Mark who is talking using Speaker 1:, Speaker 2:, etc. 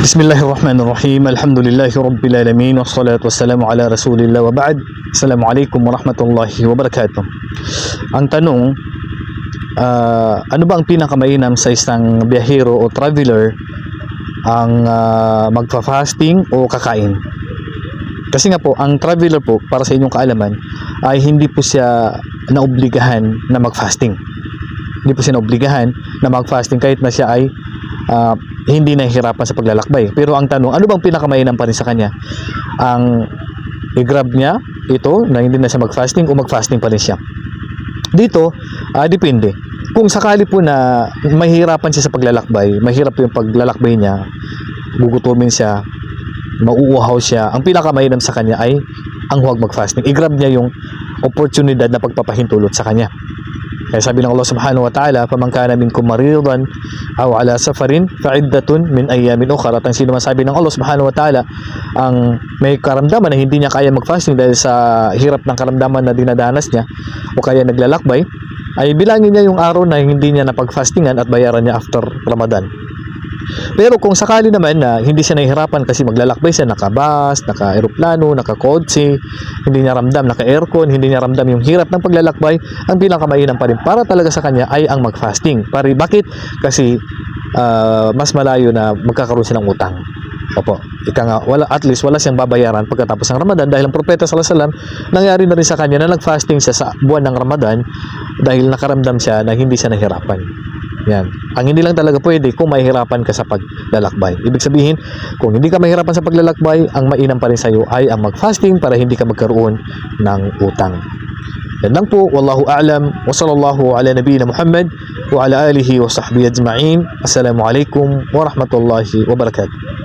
Speaker 1: Bismillahirrahmanirrahim. Alhamdulillahi Rabbil Alamin. Wassalatu wassalamu ala Rasulillah wa ba'd. Assalamualaikum warahmatullahi wabarakatuh. Ang tanong, ah, ano ba ang pinakamainam sa isang biyahero o traveler ang ah, magfa-fasting o kakain? Kasi nga po, ang traveler po, para sa inyong kaalaman, ay hindi po siya naobligahan na mag-fasting. Hindi po siya naobligahan na mag-fasting kahit na siya ay ah, hindi nahihirapan sa paglalakbay. Pero ang tanong, ano bang pinakamainam pa rin sa kanya? Ang i-grab niya ito na hindi na siya mag-fasting o mag-fasting pa rin siya. Dito, ah, depende. Kung sakali po na mahirapan siya sa paglalakbay, mahirap yung paglalakbay niya, gugutumin siya, mauuhaw siya, ang pinakamainam sa kanya ay ang huwag mag-fasting. I-grab niya yung oportunidad na pagpapahintulot sa kanya. Kaya sabi ng Allah subhanahu wa ta'ala, pamangkana minkum maridan aw ala safarin fa'iddatun min ayamin ukhra. At ang sinasabi ng Allah subhanahu wa ta'ala, ang may karamdaman na hindi niya kaya mag-fasting dahil sa hirap ng karamdaman na dinadanas niya o kaya naglalakbay, ay bilangin niya yung araw na hindi niya napag-fastingan at bayaran niya after Ramadan. Pero kung sakali naman na hindi siya nahihirapan kasi maglalakbay siya naka-bus, naka-aeroplano, naka-kotse, hindi niya ramdam, naka-aircon, hindi niya ramdam yung hirap ng paglalakbay, ang pinakamainam pa rin para talaga sa kanya ay ang mag-fasting. Pari, bakit? Kasi ah, mas malayo na magkakaroon siya ng utang. Opo, ika nga, wala, at least wala siyang babayaran pagkatapos ng Ramadan dahil ang propeta sallallahu alaihi nangyari na rin sa kanya na nag-fasting siya sa buwan ng Ramadan dahil nakaramdam siya na hindi siya nahirapan. Yan. Ang hindi lang talaga pwede kung mahihirapan ka sa paglalakbay. Ibig sabihin, kung hindi ka mahirapan sa paglalakbay, ang mainam pa rin sa iyo ay ang mag-fasting para hindi ka magkaroon ng utang. Yan lang po. Wallahu a'lam. Wa sallallahu ala nabiyina Muhammad wa ala alihi wa sahbihi ajma'in. Assalamualaikum warahmatullahi wabarakatuh.